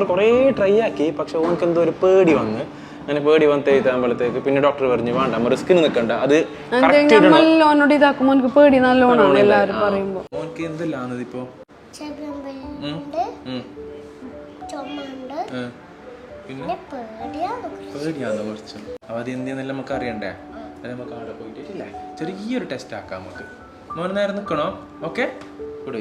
Doctor കുറേ try ആക്കി. പക്ഷെ ഓനക്ക് എന്തോ ഒരു പേടി വന്ന്. അങ്ങനെ പേടി വന്ന് എഴുതാകുമ്പോഴത്തേക്ക് പിന്നെ ഡോക്ടർ പറഞ്ഞു വേണ്ട നമ്മൾ റിസ്കിന് നിൽക്കണ്ട അത് correct ഇടണം." നല്ലോനോട് ഇതാക്കുമ്പോ എനിക്ക് പേടി എല്ലാവരും ഓനക്ക് എന്തെല്ലാന്നത് ഇപ്പൊ. പിന്നെ? പേടിയാന്ന് കുറച്ച്. അപ്പൊ അത് എന്തിയെന്നെല്ലാം നമുക്ക് അറിയണ്ടേ? അത് നമുക്ക് അവിടെ പോയിട്ടില്ല? ചെറിയൊരു ടെസ്റ്റ് ആക്കാം നമുക്ക്. മോൻ നേരെ നിൽക്കണോ ഓക്കെ? കൂടെ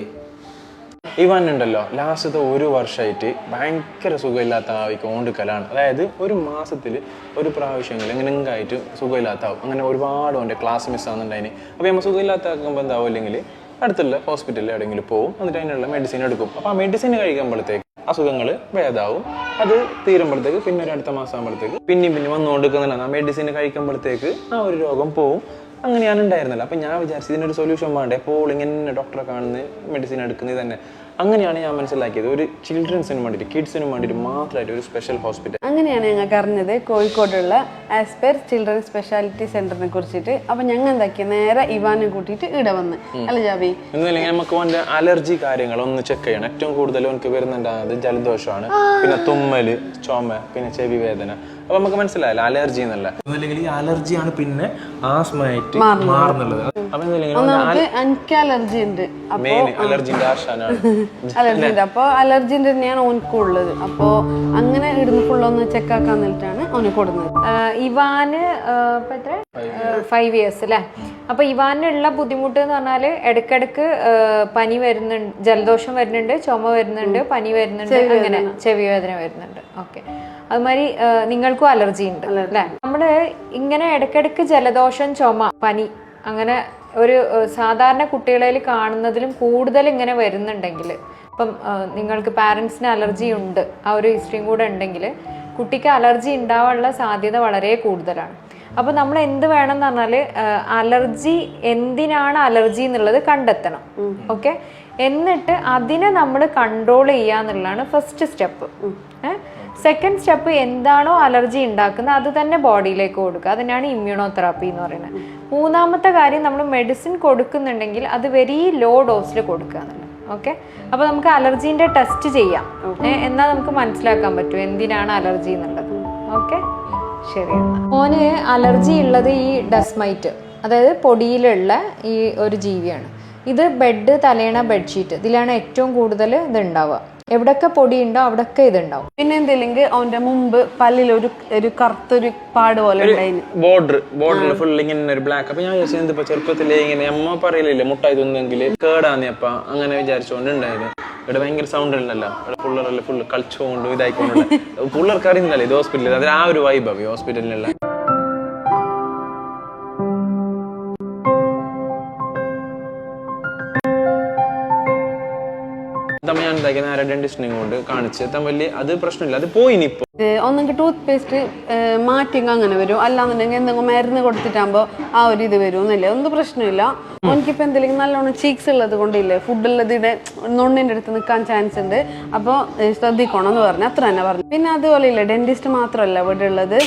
ഇവൻ ഉണ്ടല്ലോ ലാസ്റ്റത്തെ ഒരു വർഷമായിട്ട് ഭയങ്കര സുഖമില്ലാത്ത ഓണ്ടുക്കലാണ് അതായത് ഒരു മാസത്തിൽ ഒരു പ്രാവശ്യമെങ്കിലും എങ്ങനെയെങ്കിലും ആയിട്ട് സുഖമില്ലാത്ത ആവും അങ്ങനെ ഒരുപാട് ഓന്റെ ക്ലാസ് മിസ്സാകുന്നുണ്ടായിന് അപ്പോൾ നമ്മൾ സുഖമില്ലാത്ത ആക്കുമ്പോൾ എന്താവും? അല്ലെങ്കിൽ അടുത്തുള്ള ഹോസ്പിറ്റലിൽ എവിടെയെങ്കിലും പോകും എന്നിട്ട് അതിനുള്ള മെഡിസിൻ എടുക്കും. അപ്പോൾ ആ മെഡിസിൻ കഴിക്കുമ്പോഴത്തേക്ക് അസുഖങ്ങൾ ഭേദാവും. അത് തീരുമ്പോഴത്തേക്ക് പിന്നെ ഒരു അടുത്ത മാസം ആകുമ്പോഴത്തേക്ക് പിന്നെയും പിന്നെ വന്നുകൊണ്ടിരിക്കുന്നില്ല ആ മെഡിസിൻ കഴിക്കുമ്പോഴത്തേക്ക് ആ ഒരു രോഗം പോവും. അങ്ങനെയാണ് ഉണ്ടായിരുന്നല്ലോ അപ്പം ഞാൻ വിചാരിച്ചു ഇതിനൊരു സൊല്യൂഷൻ വേണ്ടേ? എപ്പോൾ ഇങ്ങനെ ഡോക്ടറെ കാണുന്ന മെഡിസിൻ എടുക്കുന്നത് തന്നെ. അങ്ങനെയാണ് ഞാൻ മനസ്സിലാക്കിയത്. ഒരു ചിൽഡ്രൻസിന് വേണ്ടിയിട്ട് കിഡ്സിന് വേണ്ടിയിട്ട് മാത്രമായിട്ട് ഒരു സ്പെഷ്യൽ ഹോസ്പിറ്റൽ അങ്ങനെയാണ് ഞങ്ങൾക്ക് അറിഞ്ഞത് കോഴിക്കോടുള്ള ആസ്പെർ ചിൽഡ്രൻ സ്പെഷ്യാലിറ്റി സെന്ററിനെ കുറിച്ചിട്ട്. അപ്പൊ ഞങ്ങൾ എന്താക്കി നേരെ ഇവാനെ കൂട്ടിയിട്ട് ഇവിടെ വന്ന്. അല്ല ജാബി എന്നില്ലെങ്കിൽ നമുക്ക് അവന്റെ അലർജി കാര്യങ്ങൾ ഒന്ന് ചെക്ക് ചെയ്യണം. ഏറ്റവും കൂടുതൽ എനിക്ക് വരുന്നുണ്ടാകുന്നത് ജലദോഷമാണ്. പിന്നെ തുമ്മൽ ചുമ പിന്നെ ചെവി വേദന. അപ്പൊ നമുക്ക് മനസ്സിലായല്ലോ അലർജി എന്നല്ല? അതല്ലെങ്കിൽ ഈ അലർജിയാണ് പിന്നെ ആസ്മയായിട്ട് മാറുന്നുള്ളത്. അപ്പൊ എനിക്ക് അലർജി ഉണ്ട്. അപ്പൊ മെയിൻ അലർജിന്റെ ആശാനാണ്. അലർജി ഉണ്ട്. അപ്പൊ അലർജിന്റെ തന്നെയാണ് ഓനക്കും ഉള്ളത്. അപ്പൊ അങ്ങനെ ഇടുന്ന ഫുള്ളൊന്ന് ചെക്ക് ആക്കാൻ വേണ്ടിട്ടാണ് ഓനെ കൊടുക്കുന്നത് ഇവാന് ഫൈവ് ഇയേഴ്സ് അല്ലേ അപ്പൊ ഇവാനുള്ള ബുദ്ധിമുട്ട് എന്ന് പറഞ്ഞാൽ ഇടക്കിടക്ക് പനി വരുന്നുണ്ട് ജലദോഷം വരുന്നുണ്ട് ചുമ വരുന്നുണ്ട് പനി വരുന്നുണ്ട് അങ്ങനെ ചെവി വേദന വരുന്നുണ്ട്. ഓക്കെ. അതുമാതിരി നിങ്ങൾക്കും അലർജി ഉണ്ട് അല്ലേ? നമ്മൾ ഇങ്ങനെ ഇടയ്ക്കിടയ്ക്ക് ജലദോഷം ചുമ പനി അങ്ങനെ ഒരു സാധാരണ കുട്ടികളിൽ കാണുന്നതിലും കൂടുതൽ ഇങ്ങനെ വരുന്നുണ്ടെങ്കിൽ ഇപ്പം നിങ്ങൾക്ക് പാരൻസിന് അലർജി ഉണ്ട് ആ ഒരു ഹിസ്റ്ററിയും കൂടെ ഉണ്ടെങ്കിൽ കുട്ടിക്ക് അലർജി ഉണ്ടാവാനുള്ള സാധ്യത വളരെ കൂടുതലാണ്. അപ്പോൾ നമ്മൾ എന്ത് വേണം എന്ന് പറഞ്ഞാൽ അലർജി എന്തിനാണ് അലർജി എന്നുള്ളത് കണ്ടെത്തണം ഓക്കെ? എന്നിട്ട് അതിനെ നമ്മൾ കൺട്രോൾ ചെയ്യുക എന്നുള്ളതാണ് ഫസ്റ്റ് സ്റ്റെപ്പ് സെക്കൻഡ് സ്റ്റെപ്പ് എന്താണോ അലർജി ഉണ്ടാക്കുന്നത് അത് തന്നെ ബോഡിയിലേക്ക് കൊടുക്കുക. അതിനാണ് ഇമ്മ്യൂണോ തെറാപ്പി എന്ന് പറയുന്നത്. മൂന്നാമത്തെ കാര്യം നമ്മൾ മെഡിസിൻ കൊടുക്കുന്നുണ്ടെങ്കിൽ അത് വെരി ലോ ഡോസിൽ കൊടുക്കുക എന്നുള്ളത്. ഓക്കെ അപ്പോൾ നമുക്ക് അലർജീന്റെ ടെസ്റ്റ് ചെയ്യാം. എന്നാൽ നമുക്ക് മനസ്സിലാക്കാൻ പറ്റും. എന്തിനാണ് അലർജി എന്നുള്ളത്. ഓക്കെ ശരി. മോന് അലർജി ഉള്ളത് ഈ ഡസ്മൈറ്റ് അതായത് പൊടിയിലുള്ള ഈ ഒരു ജീവിയാണ്. ഇത് ബെഡ് തലേണ ബെഡ്ഷീറ്റ് ഇതിലാണ് ഏറ്റവും കൂടുതൽ ഇത് ഉണ്ടാവുക. എവിടൊക്കെ പൊടി ഉണ്ടോ അവിടൊക്കെ ഇതുണ്ടാവും. പിന്നെ എന്തില്ലെങ്കിൽ അവന്റെ മുമ്പ് പല്ലിൽ ഒരു ഒരു കറുത്തൊരു പാട് പോലെ ബോർഡർ ബോർഡർ ബോർഡറിൽ ഫുൾ ഇങ്ങനെ ഒരു ബ്ലാക്ക് അപ്പൊ ഞാൻ എന്താ എന്തിപ്പോ ചെറുപ്പത്തിലേ ഇങ്ങനെ അമ്മ പറയലില്ലേ മുട്ടായി തിന്നെങ്കിൽ കേടാന്നിയപ്പ അങ്ങനെ വിചാരിച്ചുകൊണ്ട് ഉണ്ടായത്. ഇവിടെ ഭയങ്കര സൗണ്ട് ഉണ്ടല്ലോ. ഇവിടെ പിള്ളേരെല്ലാം ഫുള്ള് കളിച്ചുകൊണ്ട് ഇതായിക്കൊണ്ട് പിള്ളേർക്ക് അറിയുന്നില്ല ഇത് ഹോസ്പിറ്റലിൽ അതിൽ ആ ഒരു വൈബാണ് ഈ ഹോസ്പിറ്റലിലുള്ള എന്താക്കി നേരെ ഡെന്റിസ്റ്റിനെ കൊണ്ട് കാണിച്ച് തമ്മിൽ അത് പ്രശ്നമില്ല. അത് പോയിനിപ്പോ. ഏഹ് ഒന്നെങ്കിൽ ടൂത്ത് പേസ്റ്റ് മാറ്റിയെങ്കിൽ അങ്ങനെ വരും. അല്ലാന്നുണ്ടെങ്കിൽ എന്തെങ്കിലും മരുന്ന് കൊടുത്തിട്ടാകുമ്പോൾ ആ ഒരു ഇത് വരും എന്നല്ലേ ഒന്നും പ്രശ്നമില്ല. എനിക്കിപ്പോൾ എന്തെങ്കിലും നല്ലോണം ചീക്സ് ഉള്ളത് കൊണ്ടില്ലേ ഫുഡുള്ളത് ഇവിടെ നുണ്ണിന്റെ അടുത്ത് നിൽക്കാൻ ചാൻസ് ഉണ്ട്. അപ്പോൾ ശ്രദ്ധിക്കണം എന്ന് പറഞ്ഞു അത്ര തന്നെ പറഞ്ഞു. പിന്നെ അതുപോലെ ഇല്ല ഡെന്റിസ്റ്റ് മാത്രമല്ല ഇവിടെ ഉള്ളത്.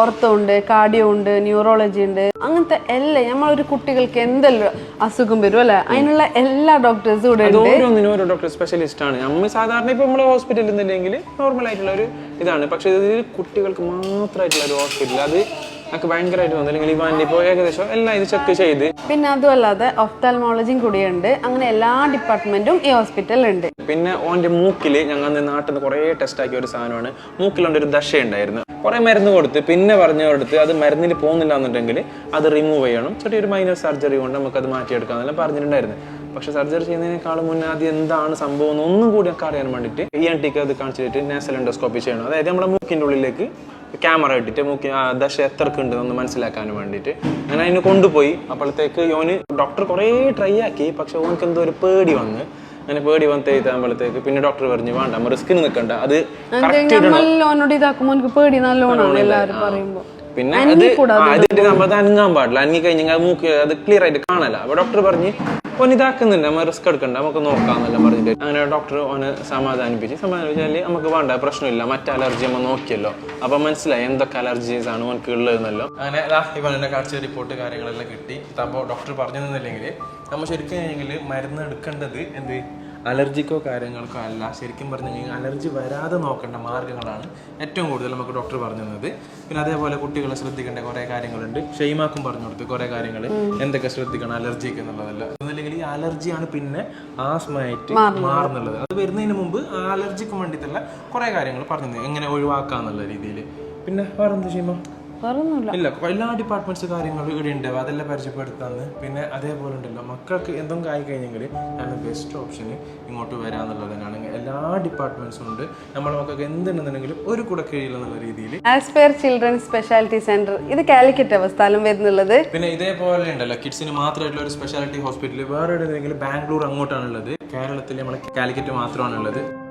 ഓർത്തോ ഉണ്ട് കാർഡിയോ ഉണ്ട് ന്യൂറോളജി ഉണ്ട്. അങ്ങനത്തെ എല്ലാം നമ്മളൊരു കുട്ടികൾക്ക് എന്തെല്ലാം അസുഖം വരും അല്ലെ? അതിനുള്ള എല്ലാ ഡോക്ടേഴ്സും ഇവിടെ ഉണ്ട്. ഓരോന്നിനും ഓരോ ഡോക്ടർ സ്പെഷ്യലിസ്റ്റ് ആണ്. നമ്മൾ സാധാരണ ഇപ്പൊ നമ്മൾ ഹോസ്പിറ്റലിൽ നിന്നില്ലെങ്കിൽ നോർമൽ ആയിട്ടുള്ള ഒരു ഇതാണ്. പക്ഷെ ഇതിൽ കുട്ടികൾക്ക് മാത്രമായിട്ടുള്ള ഒരു ഹോസ്പിറ്റൽ അത് നമുക്ക് ഭയങ്കരമായിട്ട് തോന്നുന്നു അല്ലെങ്കിൽ ഇവാന്റെ ഇപ്പോൾ ഏകദേശം എല്ലാം ഇത് ചെക്ക് ചെയ്ത്. പിന്നെ അതുമല്ലാതെ ഒഫ്താൽമോളജിയും കൂടിയുണ്ട്. അങ്ങനെ എല്ലാ ഡിപ്പാർട്ട്മെന്റും ഈ ഹോസ്പിറ്റലിൽ ഉണ്ട് പിന്നെ ഓന്റെ മൂക്കിൽ ഞങ്ങൾ നാട്ടിൽ നിന്ന് കുറേ ടെസ്റ്റ് ആക്കിയ ഒരു സാധനമാണ്. മൂക്കിലുണ്ട് ഒരു ദശ ഉണ്ടായിരുന്നു കുറേ മരുന്ന് കൊടുത്ത് പിന്നെ പറഞ്ഞു കൊടുത്ത് അത് മരുന്നിൽ പോകുന്നില്ല എന്നുണ്ടെങ്കിൽ അത് റിമൂവ് ചെയ്യണം. ചെറിയൊരു മൈനർ സർജറി കൊണ്ട് നമുക്ക് അത് മാറ്റിയെടുക്കാന്നെല്ലാം പറഞ്ഞിട്ടുണ്ടായിരുന്നു. പക്ഷെ സർജറി ചെയ്യുന്നതിനേക്കാളും മുന്നേ അത് എന്താണ് സംഭവം ഒന്നും കൂടി ഒക്കെ അറിയാൻ വേണ്ടിയിട്ട് ഇ എൻ ടിക്ക് അത് കാണിച്ചിട്ട് നാസൽ എൻഡോസ്കോപ്പി ചെയ്യണം. അതായത് നമ്മുടെ മൂക്കിന്റെ ഉള്ളിലേക്ക് ക്യാമറ ഇട്ടിട്ട് മൂക്കി ദശ എത്രക്ക് ഉണ്ട് എന്ന് മനസ്സിലാക്കാൻ വേണ്ടിയിട്ട്. അങ്ങനെ അതിനെ കൊണ്ടുപോയി. അപ്പോഴത്തേക്ക് ഓന് ഡോക്ടർ കുറേ ട്രൈ ആക്കി. പക്ഷെ ഓനക്ക് എന്തോ ഒരു പേടി വന്ന്. അങ്ങനെ പേടി വന്ന് എഴുതാകുമ്പോഴത്തേക്ക് പിന്നെ ഡോക്ടർ പറഞ്ഞു വേണ്ട നമ്മൾ റിസ്കിന് നിൽക്കണ്ട. അത് പേടി നല്ലോണാണ് എല്ലാവരും പറയുമ്പോൾ പിന്നെ അത് അതിന്റെ നമ്മൾ അത് അനങ്ങാൻ പാടില്ല. അനങ്ങി കഴിഞ്ഞാൽ മൂക്ക് അത് ക്ലിയർ ആയിട്ട് കാണല അപ്പൊ ഡോക്ടർ പറഞ്ഞ് ഓൻ ഇതാക്കുന്നുണ്ട് നമ്മൾ റിസ്ക് എടുക്കണ്ട നമുക്ക് നോക്കാന്നല്ല പറഞ്ഞിട്ട്. അങ്ങനെ ഡോക്ടർ ഓന് സമാധാനിപ്പിച്ച് സമാധാനിപ്പിച്ചാൽ നമുക്ക് വേണ്ട പ്രശ്നമില്ല മറ്റേ അലർജി നമ്മൾ നോക്കിയല്ലോ. അപ്പൊ മനസ്സിലായി എന്തൊക്കെ അലർജീസ് ആണ് ഓനക്ക് ഉള്ളതെന്നല്ലോ. അങ്ങനെ ഇവനെ കാണിച്ച റിപ്പോർട്ട് കാര്യങ്ങളെല്ലാം കിട്ടി. അപ്പോൾ ഡോക്ടർ പറഞ്ഞു തന്നില്ലെങ്കിൽ നമ്മൾ ശരിക്കും മരുന്ന് എടുക്കേണ്ടത് എന്ത്? അലർജിക്കോ കാര്യങ്ങൾക്കോ അല്ല. ശരിക്കും പറഞ്ഞു കഴിഞ്ഞാൽ അലർജി വരാതെ നോക്കേണ്ട മാർഗങ്ങളാണ് ഏറ്റവും കൂടുതൽ നമുക്ക് ഡോക്ടർ പറഞ്ഞു തന്നത്. പിന്നെ അതേപോലെ കുട്ടികളെ ശ്രദ്ധിക്കേണ്ട കുറേ കാര്യങ്ങളുണ്ട്. ഷെയ്മാക്കും പറഞ്ഞു കൊടുത്ത് കുറേ കാര്യങ്ങൾ. എന്തൊക്കെ ശ്രദ്ധിക്കണം അലർജിക്ക് എന്നുള്ളതല്ല. ഒന്നുമില്ലെങ്കിൽ ഈ അലർജിയാണ് പിന്നെ ആസ്മയായിട്ട് മാറുന്നുള്ളത്. അത് വരുന്നതിന് മുമ്പ് ആ അലർജിക്ക് വേണ്ടിയിട്ടുള്ള കുറേ കാര്യങ്ങൾ പറഞ്ഞു എങ്ങനെ ഒഴിവാക്കാന്നുള്ള രീതിയിൽ. പിന്നെ വേറെന്ത് വേറൊന്നുമില്ല ഇല്ല എല്ലാ ഡിപ്പാർട്ട്മെന്റ്സ് കാര്യങ്ങളും ഇവിടെ ഉണ്ട് അതെല്ലാം പരിചയപ്പെടുത്താന്ന്. പിന്നെ അതേപോലെ ഉണ്ടല്ലോ മക്കൾക്ക് എന്തും ആയി കഴിഞ്ഞെങ്കിൽ ഞാൻ ബെസ്റ്റ് ഓപ്ഷൻ ഇങ്ങോട്ട് വരാന്നുള്ളത് തന്നെയാണ്. എല്ലാ ഡിപ്പാർട്ട്മെന്റ്സും ഉണ്ട്. നമ്മളെ മക്കൾക്ക് എന്തുണ്ടെന്നുണ്ടെങ്കിലും ഒരു കുട കീഴിലെന്നുള്ള രീതിയിൽ. ആസ്പെയർ ചിൽഡ്രൻ സ്പെഷ്യാലിറ്റി സെന്റർ ഇത് കാലിക്കറ്റ് സ്ഥലം വരുന്നുള്ളത്. പിന്നെ ഇതേപോലെ ഉണ്ടല്ലോ കിഡ്സിന് മാത്രമായിട്ടുള്ള ഒരു സ്പെഷ്യാലിറ്റി ഹോസ്പിറ്റൽ വേറെ എവിടെയെങ്കിലും ബാംഗ്ലൂർ അങ്ങോട്ടാണുള്ളത്. കേരളത്തിൽ നമ്മൾ കാലിക്കറ്റ് മാത്രമാണുള്ളത്.